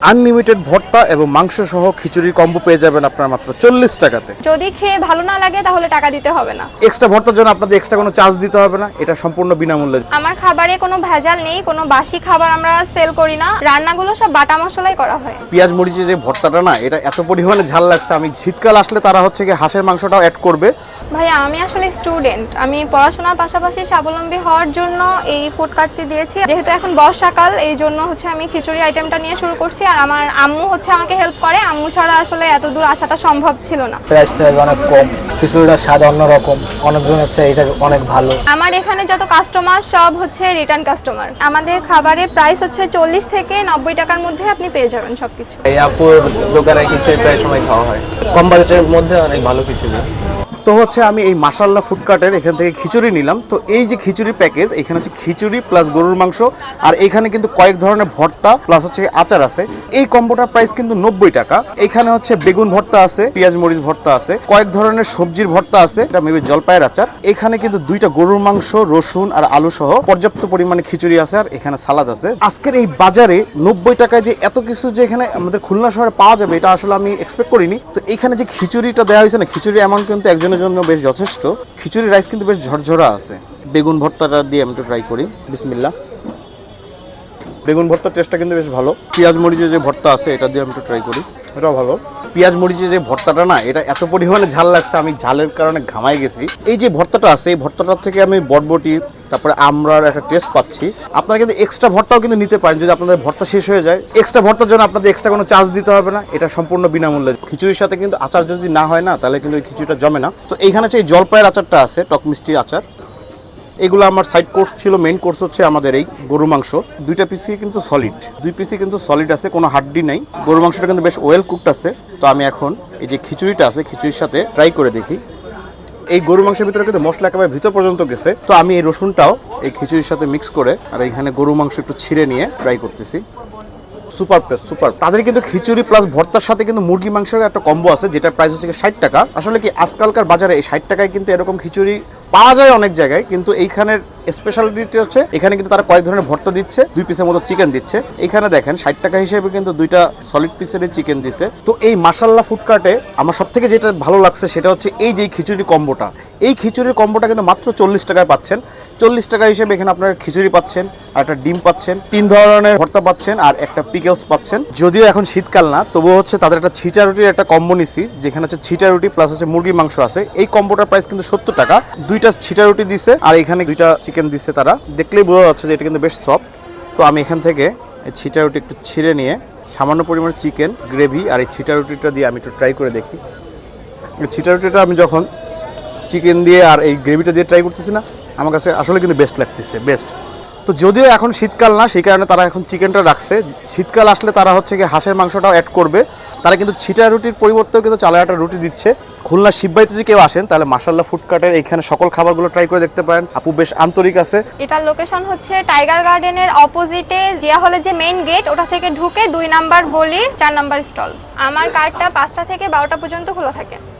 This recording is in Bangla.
আনলিমিটেড ভর্তা এবং মাংস সহ খিচুড়ির কম্বো পেয়ে যাবেন আপনার মাত্র চল্লিশ টাকাতে। যদি খেয়ে ভালো না লাগে তাহলে টাকা দিতে হবে না। এক্সট্রা ভর্তার জন্য আপনাদের এক্সট্রা কোনো চার্জ দিতে হবে না এটা সম্পূর্ণ বিনামূল্যে। আমার খাবারে কোনো ভেজাল নেই কোনো বাসি খাবার আমরা সেল করি না রান্নাগুলো সব বাটা মশলাই করা হয়। পেঁয়াজ মরিচে যে ভর্তাটা না এটা এত পরিমাণে ঝাল লাগছে আমি শীতকাল আসলে তারা হচ্ছে কি হাঁসের মাংসটাও অ্যাড করবে। ভাইয়া আমি আসলে স্টুডেন্ট আমি পড়াশোনার পাশাপাশি স্বাবলম্বী হওয়ার জন্য এই ফুড কার্টটি দিয়েছি যেহেতু এখন বর্ষাকাল এই জন্য হচ্ছে আমি খিচুড়ি আইটেমটা নিয়ে শুরু করছি। আর আমার আম্মু হচ্ছে আমাকে হেল্প করে। আম্মু ছাড়া আসলে এত দূর আসাটা সম্ভব ছিল না। প্রাইসটা অনেক কম খিচুড়িটার স্বাদ অন্যরকম অনেকজন হচ্ছে এটা অনেক ভালো। আমার এখানে যত কাস্টমার সব হচ্ছে রিটার্ন কাস্টমার আমাদের খাবারের প্রাইস হচ্ছে চল্লিশ থেকে নব্বই টাকার মধ্যে আপনি পেয়ে যাবেন সবকিছু। এই আপুর দোকানে খিচুড়ি প্রায় সময় খাওয়া হয়। কম বাজেটের মধ্যে অনেক ভালো খিচুড়ি তো হচ্ছে আমি এই মাসাল্লা ফুডকার্টের এখান থেকে খিচুড়ি নিলাম। তো এই যে খিচুড়ি প্যাকেজ এখানে হচ্ছে খিচুড়ি প্লাস গরুর মাংস, আর এখানে কিন্তু কয়েক ধরনের ভর্তা প্লাস হচ্ছে আচার আছে। এই কম্বোটার প্রাইস কিন্তু নব্বই টাকা। এখানে হচ্ছে বেগুন ভর্তা আছে, পেঁয়াজ মরিচ ভর্তা আছে, কয়েক ধরনের সবজির ভর্তা আছে, এটা মেবি জলপাইয়ের আচার। এখানে কিন্তু দুইটা গরুর মাংস, রসুন আর আলু সহ পর্যাপ্ত পরিমাণে খিচুড়ি আছে আর এখানে সালাদ আছে। আজকের এই বাজারে নব্বই টাকায় যে এত কিছু যে এখানে আমাদের খুলনা শহরে পাওয়া যাবে, এটা আসলে আমি এক্সপেক্ট করিনি। তো এখানে যে খিচুড়িটা দেওয়া হয়েছে না খিচুড়ি অ্যামাউন্ট কিন্তু একজনের জন্য বেশ যথেষ্ট। খিচুড়ি রাইস কিন্তু বেশ ঝরঝরা আছে। বেগুন ভর্তাটা দিয়ে আমি একটু ট্রাই করি। বিসমিল্লা বেগুন ভর্তার টেস্টটা কিন্তু বেশ ভালো। পেঁয়াজ মরিচের যে ভর্তা আছে এটা দিয়ে আমি একটু ট্রাই করি। এটাও ভালো। পেঁয়াজ মরিচের যে ভর্তাটা না, এটা এত পরিমাণে ঝাল লাগছে, আমি ঝালের কারণে ঘামাই গেছি। এই যে ভর্তাটা আছে, এই ভর্তাটার থেকে আমি বটবটি, তারপরে আমরার একটা টেস্ট পাচ্ছি। আপনারা কিন্তু এক্সট্রা ভর্তাও কিন্তু নিতে পারেন, যদি আপনাদের ভর্তা শেষ হয়ে যায়। এক্সট্রা ভর্তার জন্য আপনাদের এক্সট্রা কোনো চার্জ দিতে হবে না, এটা সম্পূর্ণ বিনামূল্যে। খিচুড়ির সাথে কিন্তু আচার যদি না হয় না, তাহলে কিন্তু এই খিচুড়িটা জমে না। তো এইখানে এই জলপাইয়ের আচারটা আছে, টক মিষ্টি আচার। এগুলো আমার সাইড কোর্স ছিল মেন কোর্স হচ্ছে আমাদের এই গরু মাংস। দুইটা পিসি কিন্তু সলিড দুই পিসি কিন্তু সলিড আছে, কোনো হাড্ডি নাই। গরু মাংসটা কিন্তু বেশ ওয়েল কুকড আছে। তো আমি এখন এই যে খিচুড়িটা আছে, খিচুড়ির সাথে ট্রাই করে দেখি। এই গরু মাংসের ভিতরে কিন্তু মশলা একেবারে ভিতর পর্যন্ত গেছে। তো আমি এই রসুনটাও এই খিচুড়ির সাথে মিক্স করে আর এখানে গরু মাংস একটু ছিঁড়ে নিয়ে ট্রাই করতেছি। সুপার প্লেস সুপার তাদের কিন্তু খিচুড়ি প্লাস ভর্তার সাথে কিন্তু মুরগি মাংসের একটা কম্বো আছে, যেটার প্রাইস হচ্ছে ষাট টাকা। আসলে কি আজকালকার বাজারে এই ষাট টাকায় কিন্তু এরকম খিচুড়ি পাওয়া যায় অনেক জায়গায়, কিন্তু এইখানের স্পেশালিটি হচ্ছে, এখানে কিন্তু তারা কয়েক ধরনের ভর্তা দিচ্ছে, দুই পিসের মতো চিকেন দিচ্ছে। এখানে দেখেন, ষাট টাকা হিসেবে কিন্তু দুইটা সলিড পিসের চিকেন দিচ্ছে তো এই মাসাল্লা ফুডকার্টে আমার সব থেকে যেটা ভালো লাগছে সেটা হচ্ছে এই যে খিচুড়ি কম্বোটা। এই খিচুড়ির কম্বোটা কিন্তু মাত্র চল্লিশ টাকায় পাচ্ছেন। চল্লিশ টাকা হিসেবে এখানে আপনার খিচুড়ি পাচ্ছেন, আর একটা ডিম পাচ্ছেন, তিন ধরনের ভর্তা পাচ্ছেন, আর একটা পিকেলস পাচ্ছেন। যদিও এখন শীতকাল না, তবুও হচ্ছে তাদের একটা ছিটা রুটির একটা কম্বো নিছি, যেখানে হচ্ছে ছিটা রুটি প্লাস হচ্ছে মুরগি মাংস আছে। এই কম্বোটার প্রাইস কিন্তু সত্তর টাকা। দুইটা ছিটা রুটি দিছে, আর এখানে দুইটা চিকেন দিছে তারা। দেখলেই বোঝা যাচ্ছে যে এটা কিন্তু বেশ সফট তো আমি এখান থেকে এই ছিটা রুটি একটু ছিঁড়ে নিয়ে সামান্য পরিমাণ চিকেন গ্রেভি আর এই ছিটা রুটিটা দিয়ে আমি একটু ট্রাই করে দেখি। ছিটা রুটিটা আমি যখন চিকেন দিয়ে আর এই গ্রেভিটা দিয়ে ট্রাই করতেছি না, আমার কাছে আসলে কিন্তু বেস্ট লাগতেছে বেস্ট তো যদিও এখন শীতকাল না, সেই কারণে তারা এখন চিকেনটা রাখছে। শীতকাল আসলে তারা হচ্ছে কি হাঁসের মাংসটাও অ্যাড করবে। তারা কিন্তু ছিটা রুটির পরিবর্তেও কিন্তু চালে একটা রুটি দিচ্ছে। খুলনা শিববাড়িতে যদি কেউ আসেন, তাহলে মাসাল্লাহ ফুডকার্টের এখানে সকল খাবারগুলো ট্রাই করে দেখতে পারেন। আপু বেশ আন্তরিক আছে। এটার লোকেশন হচ্ছে টাইগার গার্ডেনের অপোজিটে জিয়া হলে যে মেইন গেট ওটা থেকে ঢুকে দুই নাম্বার গলির চার নাম্বার স্টল আমার কার্ডটা পাঁচটা থেকে বারোটা পর্যন্ত খোলা থাকে।